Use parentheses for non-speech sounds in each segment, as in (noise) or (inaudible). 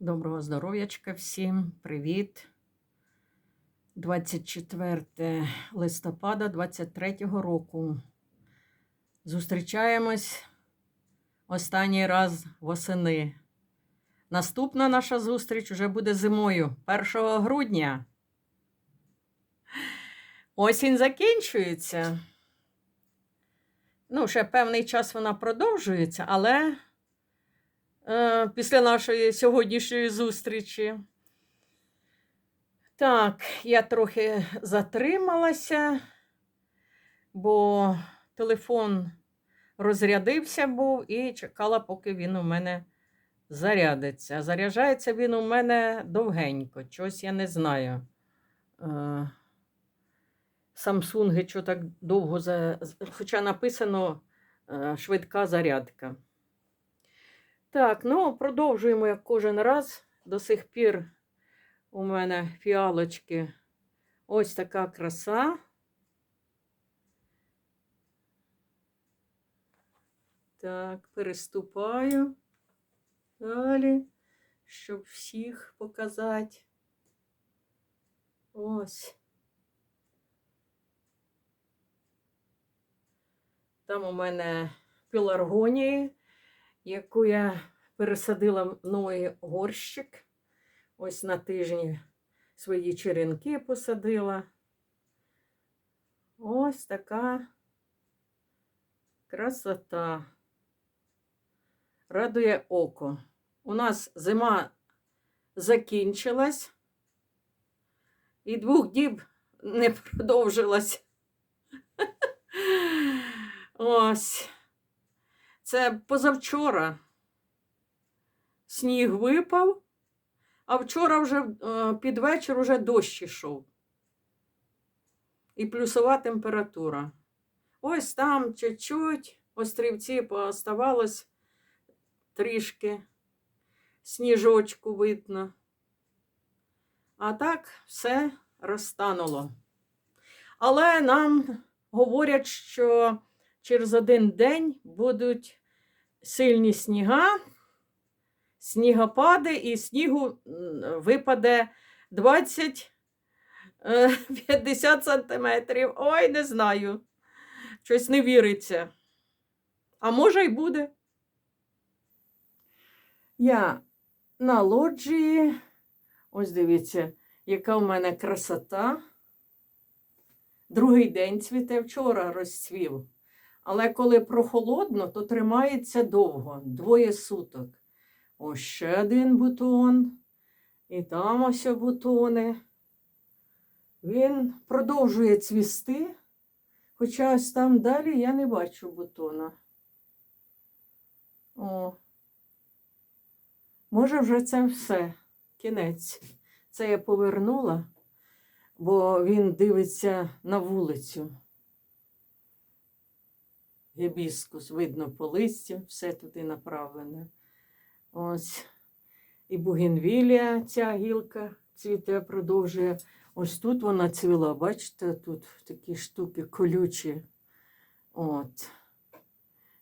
Доброго здоров'ячка всім. Привіт. 24 листопада 23 року. Зустрічаємось останній раз восени. Наступна наша зустріч вже буде зимою, 1 грудня. Осінь закінчується. Ну, ще певний час вона продовжується, але після нашої сьогоднішньої зустрічі. Так, я трохи затрималася, бо телефон розрядився був і чекала, поки він у мене зарядиться. Заряджається він у мене довгенько, чогось я не знаю. Е, Самсунги, що так довго, за... хоча написано е, швидка зарядка. Так, ну продовжуємо як кожен раз. До сих пір у мене фіалочки. Ось така краса. Так, переступаю далі, щоб всіх показати. Ось. Там у мене піларгонії, яку я пересадила новий горщик. Ось на тижні свої черенки посадила. Ось така красота. Радує око. У нас зима закінчилась, і двох діб не продовжилась. (laughs) Ось. Це позавчора сніг випав, а вчора вже е, під вечір вже дощ ішов. І плюсова температура. Ось там чуть-чуть острівці пооставалось трішки, сніжочку видно. А так все розтануло. Але нам говорять, що через один день будуть сильні сніга, снігопади, і снігу випаде 20-50 (laughs) сантиметрів. Ой, не знаю. Щось не віриться. А може й буде. Я на лоджії. Ось дивіться, яка в мене красота. Другий день цвіте вчора розцвів. Але коли прохолодно, то тримається довго, двоє суток. Ось ще один бутон. І там ось бутони. Він продовжує цвісти, хоча ось там далі я не бачу бутона. О. Може, вже це все. Кінець. Це я повернула, бо він дивиться на вулицю. Гібіскус, видно по листю, все туди направлене. Ось. І бугенвілія, ця гілка цвіте, продовжує. Ось тут вона цвіла, бачите, тут такі штуки колючі. От.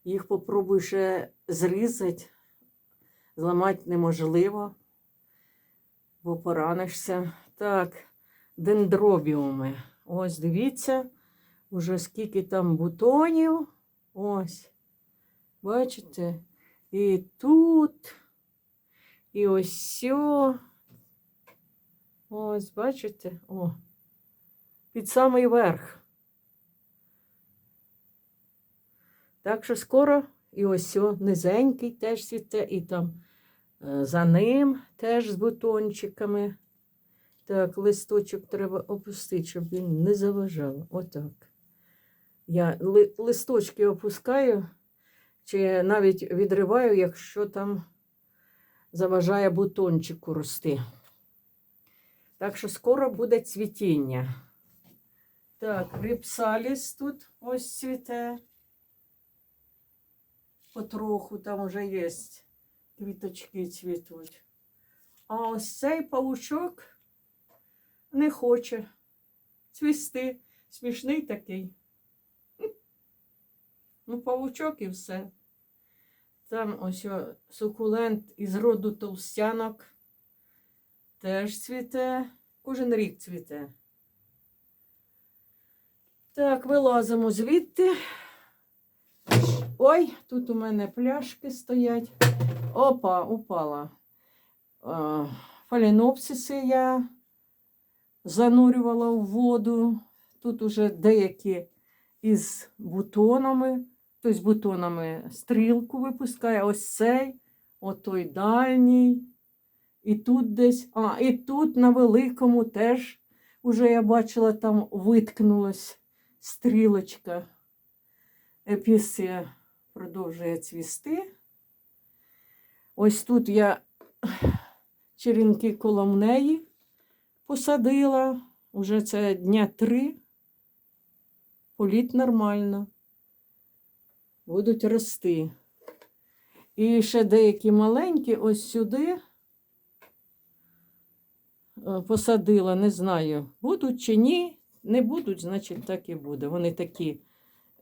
Їх попробуй ще зрізати, зламати неможливо, бо поранишся. Так, дендробіуми. Ось дивіться, уже скільки там бутонів. Ось. Бачите? І тут, і ось. Ось, бачите? О, під самий верх. Так що скоро і ось сьо низенький теж світе, і там е, за ним теж з бутончиками. Так, листочок треба опустити, щоб він не заважав. Отак. Я ли, листочки опускаю, чи навіть відриваю, якщо там заважає бутончику рости. Так що скоро буде цвітіння. Так, рипсаліс тут ось цвіте. Потроху там вже є квіточки цвітуть. А ось цей паучок не хоче цвісти. Смішний такий. Ну, павучок і все. Там ось о, сукулент із роду товстянок. теж цвіте. Кожен рік цвіте. Так, вилазимо звідти. Ой, тут у мене пляшки стоять. Опа, упала. А, Фалінопсиси я занурювала в воду. Тут уже деякі із бутонами, з бутонами стрілку випускає. Ось цей, отой дальній. І тут десь, а, і тут на великому теж уже я бачила, там виткнулась стрілочка. Епісія продовжує цвісти. Ось тут я черенки коло неї посадила. Уже це дня три. Політ нормально. Будуть рости. І ще деякі маленькі ось сюди е, посадила, не знаю, будуть чи ні. Не будуть, значить, так і буде. Вони такі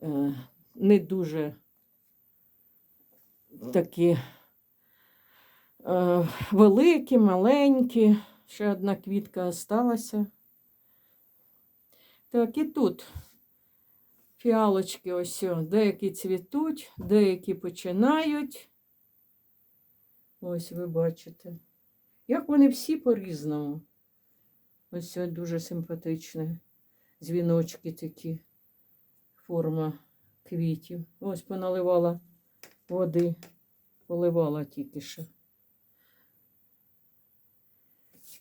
е, не дуже такі е, великі, маленькі. Ще одна квітка осталася. Так, і тут фіалочки ось, деякі цвітуть, деякі починають. Ось ви бачите. Як вони всі по-різному. Ось дуже симпатичне. Дзвіночки такі, форма квітів. Ось поналивала води, поливала тільки що.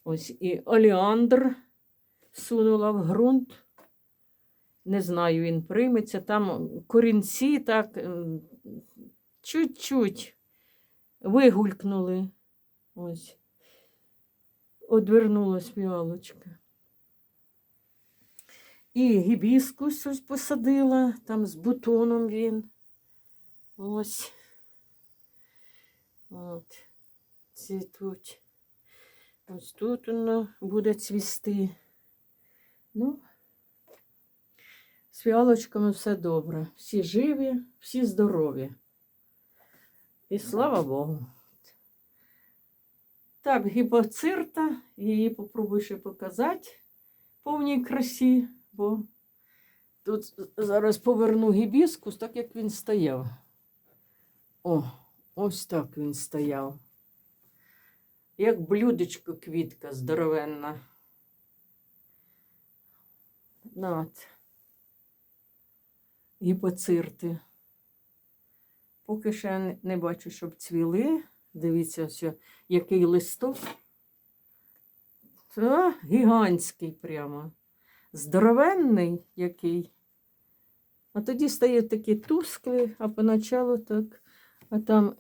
Ось і оліандр сунула в ґрунт. Не знаю, він прийметься. Там корінці так чуть-чуть вигулькнули. Ось. Одвернулась фіалочка. І гібіскус ось посадила, там з бутоном він. Ось. От. Цвітуть. Ось тут воно буде цвісти. Ну, з фіалочками все добре. Всі живі, всі здорові. І слава Богу. Так, гіпоцирта, її попробую ще показати в повній красі, бо тут зараз поверну гібіскус, так як він стояв. О, ось так він стояв. Як блюдечко квітка здоровенна. От. Гіпоцирти. Поки ще не- бачу, щоб цвіли. Дивіться, ось який листок. Та, гігантський прямо. Здоровенний який. А тоді стає такі тусклі, а поначалу так, а там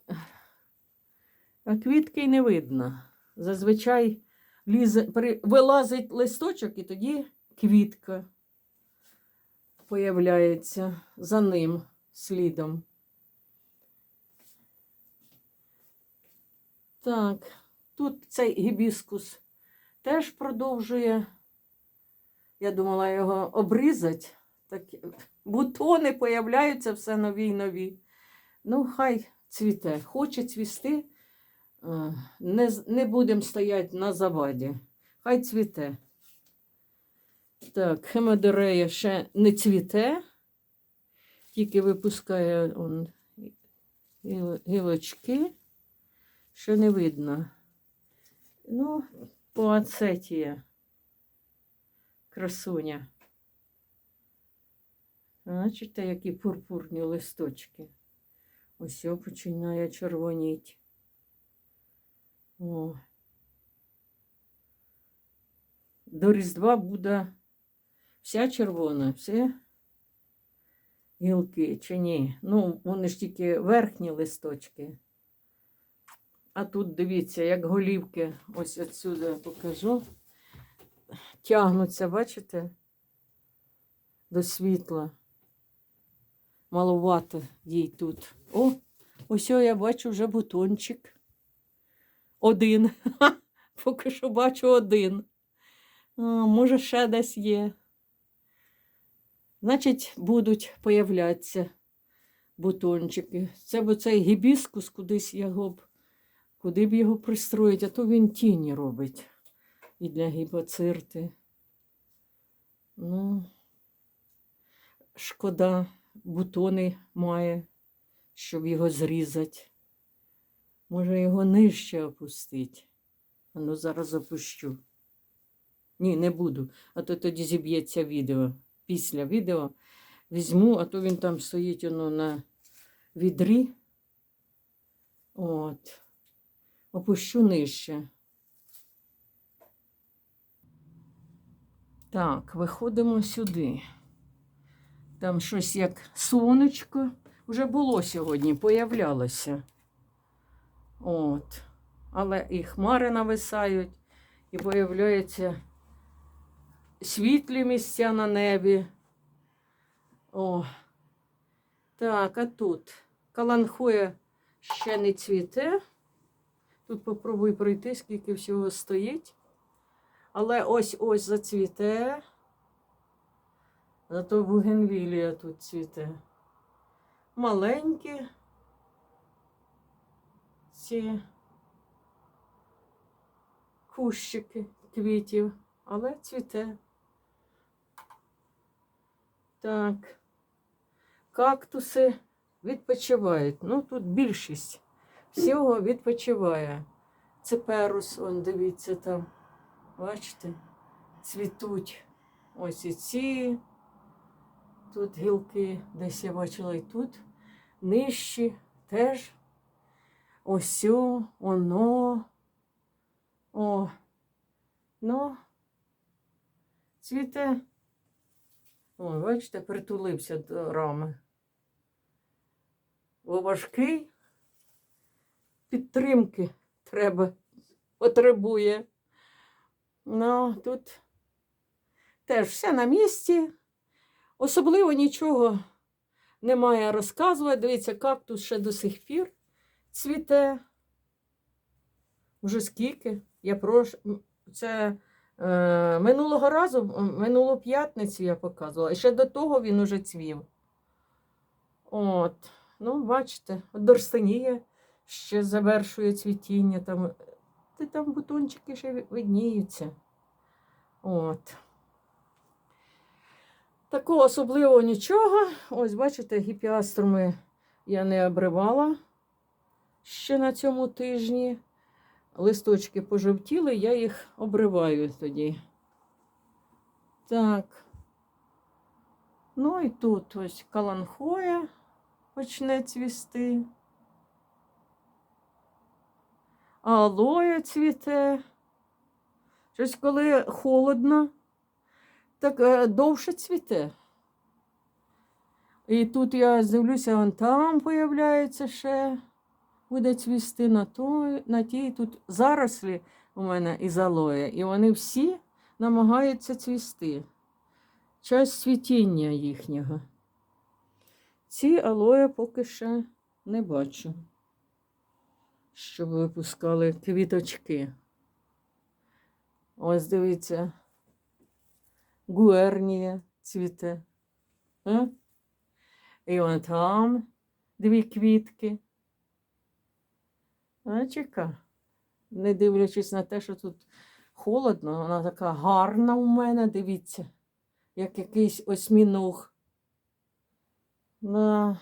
а квітки й не видно. Зазвичай лізе, при, вилазить листочок і тоді квітка появляється за ним слідом. Так, тут цей гібіскус теж продовжує. Я думала його обрізати. Так, бутони появляються все нові й нові. Ну, хай цвіте. Хоче цвісти. е, Не, не будемо стояти на заваді. Хай цвіте. Так, хемодерея ще не цвіте, тільки випускає он, гіл- гілочки. Ще не видно. Ну, поацетія. Красуня. Бачите, які пурпурні листочки. Ось починає червоніть. О. До Різдва буде вся червона, всі гілки чи ні. Ну, вони ж тільки верхні листочки. А тут дивіться, як голівки, ось отсюди покажу, тягнуться, бачите, до світла. Малувато їй тут. О, ось я бачу вже бутончик. Один. (laughs) Поки що бачу один. А, може, ще десь є. Значить, будуть появлятися бутончики. Це б цей гібіскус кудись його б, куди б його пристроїть, а то він тіні робить. і для гіпоцирти. Ну, шкода, бутони має, щоб його зрізати. Може, його нижче опустити. А Ну, зараз опущу. Ні, не буду. А то тоді зіб'ється відео. Після відео візьму, а то він там стоїть воно на відрі. От. Опущу нижче. Так, виходимо сюди. Там щось як сонечко. Вже було сьогодні, появлялося. От. Але і хмари нависають, і появляються світлі місця на небі. О. Так, а тут каланхоя ще не цвіте. Тут попробуй пройти, скільки всього стоїть. Але ось ось зацвіте. Зато бугенвілія тут цвіте. Маленькі ці кущики квітів, але цвіте. Так. Кактуси відпочивають. Ну, тут більшість всього відпочиває. Циперус, он, дивіться там. Бачите, цвітуть ось і ці. Тут гілки, десь я бачила і тут. Нижчі теж. Ось, оно. О. Ну, цвіте. О, бачите, притулився до рами. Бо важкий підтримки треба, потребує. Ну, тут теж все на місці. Особливо нічого немає розказувати. Дивіться, кактус ще до сих пір цвіте. Вже скільки? Я прош... Це минулого разу, минулу п'ятницю я показувала. І ще до того він уже цвів. От. Ну, бачите, от Дорстенія ще завершує цвітіння. Там, ти там бутончики ще видніються. От. Такого особливого нічого. Ось, бачите, гіпіаструми я не обривала ще на цьому тижні. Листочки пожовтіли, я їх обриваю тоді. Так. Ну і тут ось каланхоя почне цвісти. Алоє цвіте. Щось коли холодно, так е, довше цвіте. І тут я дивлюся, вон там появляється ще, буде цвісти на той, на тій. Тут зарослі у мене із алоє, і вони всі намагаються цвісти. Час цвітіння їхнього. Ці алоє поки ще не бачу, щоб випускали квіточки. Ось дивіться, гуернія цвіте. А? І вон там дві квітки. А чека. Не дивлячись на те, що тут холодно, вона така гарна у мене, дивіться, як якийсь осьміног. На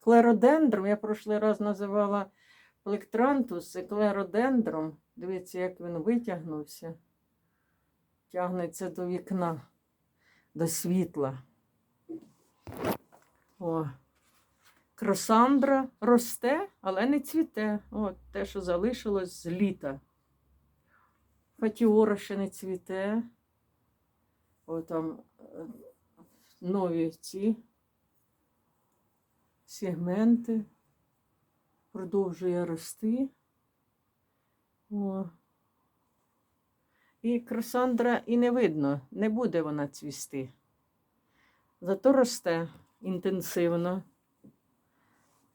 клеродендром, я прошлий раз називала плектрантус, це клеродендром. Дивіться, як він витягнувся. Тягнеться до вікна, до світла. О. Кросандра росте, але не цвіте. От те, що залишилось з літа. Фатіора ще не цвіте. О, там е, нові ці сегменти. Продовжує рости. О. І кросандра і не видно, не буде вона цвісти. Зато росте інтенсивно.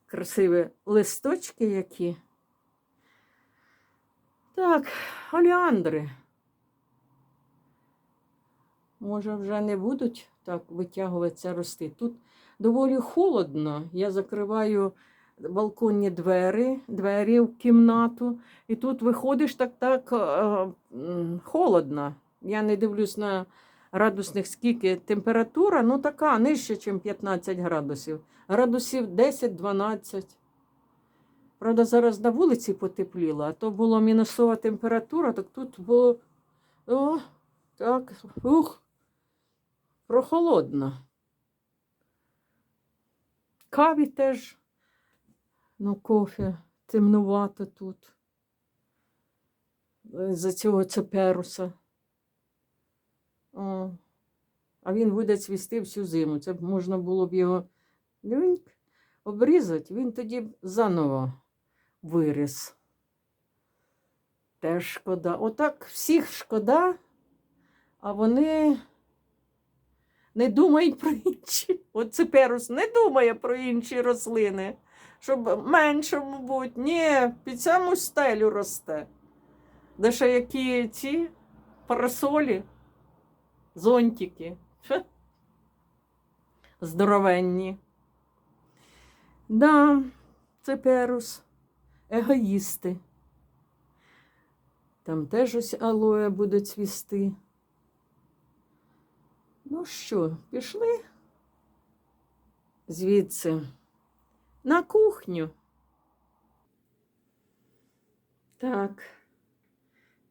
Красиві листочки які. Так, оліандри. Може, вже не будуть так витягуватися рости. Тут доволі холодно. Я закриваю балконні двері, двері в кімнату. І тут виходиш так так е, холодно. Я не дивлюсь на градусних скільки температура, ну така нижче, ніж 15 градусів. Градусів 10-12. Правда, зараз на вулиці потепліло, а то була мінусова температура, так тут було о, так, ух, прохолодно. Каві теж, ну, кофе темнувато тут. е, За цього цеперуса. А він буде цвісти всю зиму. Це б можна було б його обрізати, він тоді б заново виріс. Теж шкода. Отак всіх шкода, а вони не думають про інші. От цеперус не думає про інші рослини, щоб меншому бути. Ні, під саму стелю росте. Де ще які ці парасолі, зонтики. Фе. Здоровенні. Да, цеперус. Егоїсти. Там теж ось алоє буде цвісти. Ну що, пішли звідси на кухню. Так,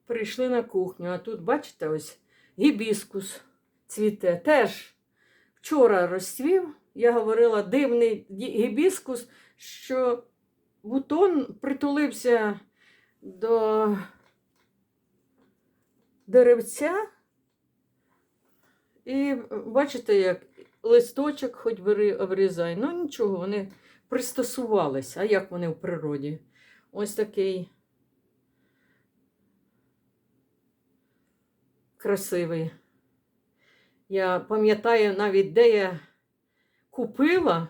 прийшли на кухню, а тут, бачите, ось гібіскус цвіте. Теж вчора розцвів. Я говорила, дивний гібіскус, що бутон притулився до деревця. І бачите, як листочок хоч бери обрізай. Ну нічого, вони пристосувалися. А як вони в природі? Ось такий красивий. Я пам'ятаю навіть, де я купила,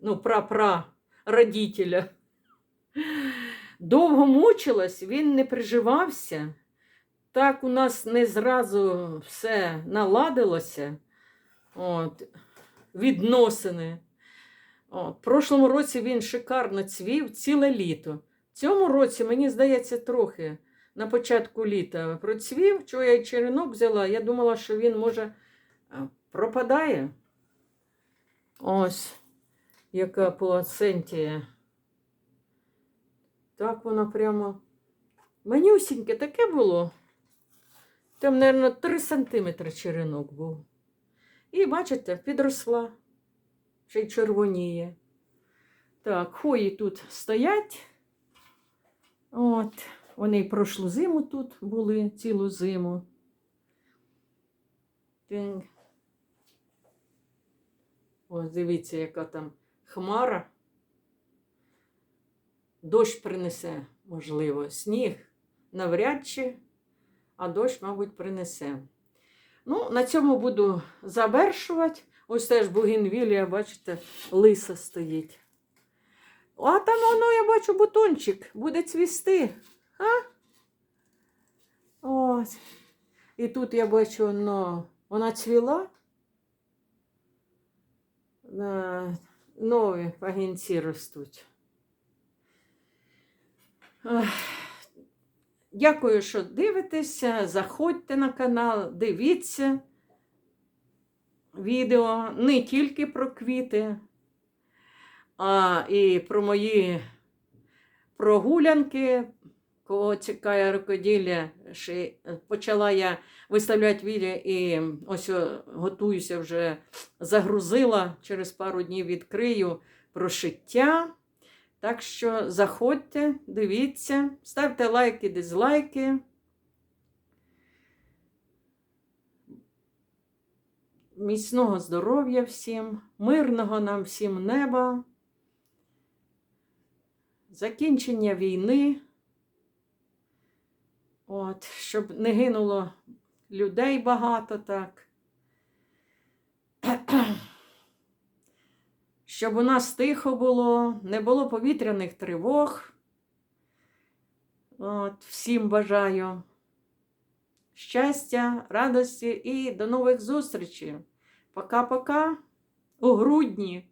ну, пра-пра родителя. Довго мучилась, він не приживався. Так у нас не зразу все наладилося. От, відносини. О, в прошлому році він шикарно цвів ціле літо. В цьому році, мені здається, трохи на початку літа процвів, чого я черенок взяла. Я думала, що він може пропадає. Ось, яка плацентія. Так воно прямо манюсіньке таке було. Там, мабуть, 3 сантиметри черенок був. І, бачите, підросла, ще й червоніє. Так, хої тут стоять. От, вони й прошлу зиму тут були, цілу зиму. Так. Ось дивіться, яка там хмара. Дощ принесе, можливо, сніг навряд чи, а дощ, мабуть, принесе. Ну, на цьому буду завершувати. Ось теж бугінвілія, бачите, лиса стоїть. А там воно, я бачу, бутончик буде цвісти. А? Ось. І тут я бачу, воно, вона цвіла. Е, Нові пагінці ростуть. Дякую, що дивитеся. Заходьте на канал, дивіться відео не тільки про квіти, а і про мої прогулянки. Кого цікає рукоділля, ще почала я виставляти відео і ось готуюся вже загрузила. Через пару днів відкрию про шиття. Так що заходьте, дивіться, ставте лайки, дизлайки. Міцного здоров'я всім, мирного нам всім неба, закінчення війни. От, щоб не гинуло людей багато так. (clears throat) Щоб у нас тихо було, не було повітряних тривог. От, всім бажаю щастя, радості і до нових зустрічей. Пока-пока у грудні.